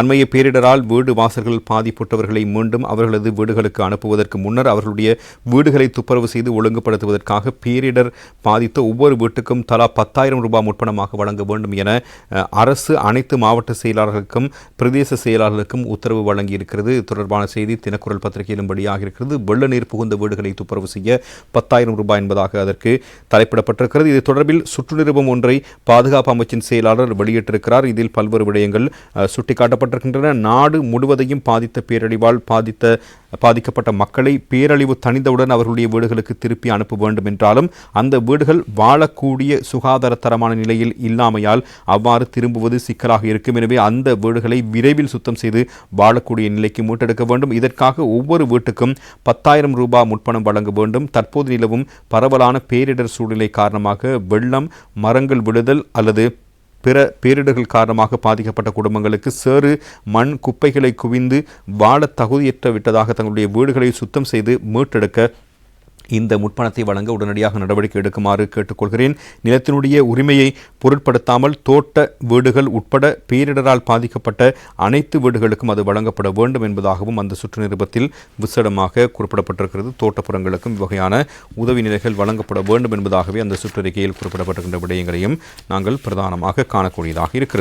அண்மைய பேரிடரால் வீடு வாசல்கள் பாதிப்புற்றவர்களை மீண்டும் அவர்களது வீடுகளுக்கு அனுப்புவதற்கு முன்னர் அவர்களுடைய வீடுகளை துப்புரவு செய்து ஒழுங்குபடுத்துவதற்காக பேரிடர் பாதித்த ஒவ்வொரு வீட்டுக்கும் தலா பத்தாயிரம் ரூபாய் முற்பணமாக வழங்க வேண்டும் என அரசு அனைத்து மாவட்ட செயலாளர்களுக்கும் பிரதேச செயலாளர்களுக்கும் உத்தரவு வழங்கியிருக்கிறது. தொடர்பான செய்தி தினக்குரல் பத்திரிகையிலும் வெளியாக இருக்கிறது வெள்ள நீர் புகுந்த வீடுகளை துப்புரவு செய்ய பத்தாயிரம் ரூபாய் என்பதாக அதற்கு தலைப்பிடப்பட்டிருக்கிறது. இது தொடர்பில் சுற்று ஒன்றை பாதுகாப்பு அமைச்சின் செயலாளர் வெளியிட்டிருக்கிறார். இதில் பல்வேறு விடயங்கள் சுட்டிக்காட்டப்பட்டு சுட்டிக்காட்டப்பட்டிருக்கின்றன நாடு முழுவதையும் பாதித்த பேரழிவால் பாதித்த பாதிக்கப்பட்ட மக்களை பேரழிவு தணிந்தவுடன் அவர்களுடைய வீடுகளுக்கு திருப்பி அனுப்ப வேண்டும் என்றாலும் அந்த வீடுகள் வாழக்கூடிய சுகாதாரத்தரமான நிலையில் இல்லாமையால் அவ்வாறு திரும்புவது சிக்கலாக இருக்கும். எனவே அந்த வீடுகளை விரைவில் சுத்தம் செய்து வாழக்கூடிய நிலைக்கு மீட்டெடுக்க வேண்டும். இதற்காக ஒவ்வொரு வீட்டுக்கும் பத்தாயிரம் ரூபாய் முற்பணம் வழங்க வேண்டும். தற்போது நிலவும் பரவலான பேரிடர் சூழ்நிலை காரணமாக வெள்ளம் மரங்கள் விழுதல் அல்லது பிற பேரிடர்கள் காரணமாக பாதிக்கப்பட்ட குடும்பங்களுக்கு சேறு மண் குப்பைகளை குவிந்து வாழ தகுதியற்ற விட்டதாக தங்களுடைய வீடுகளை சுத்தம் செய்து மீட்டெடுக்க இந்த முற்பணத்தை வழங்க உடனடியாக நடவடிக்கை எடுக்குமாறு கேட்டுக்கொள்கிறேன். நிலத்தினுடைய உரிமையை பொருட்படுத்தாமல் தோட்ட வீடுகள் உட்பட பேரிடரால் பாதிக்கப்பட்ட அனைத்து வீடுகளுக்கும் அது வழங்கப்பட வேண்டும் என்பதாகவும் அந்த சுற்று நிருபத்தில் விசடமாக குறிப்பிடப்பட்டிருக்கிறது. தோட்டப்புறங்களுக்கும் இவ்வகையான உதவி நிலைகள் வழங்கப்பட வேண்டும் என்பதாகவே அந்த சுற்றறிக்கையில் குறிப்பிடப்பட்டிருக்கின்ற விடயங்களையும் நாங்கள் பிரதானமாக காணக்கூடியதாக இருக்கிறது.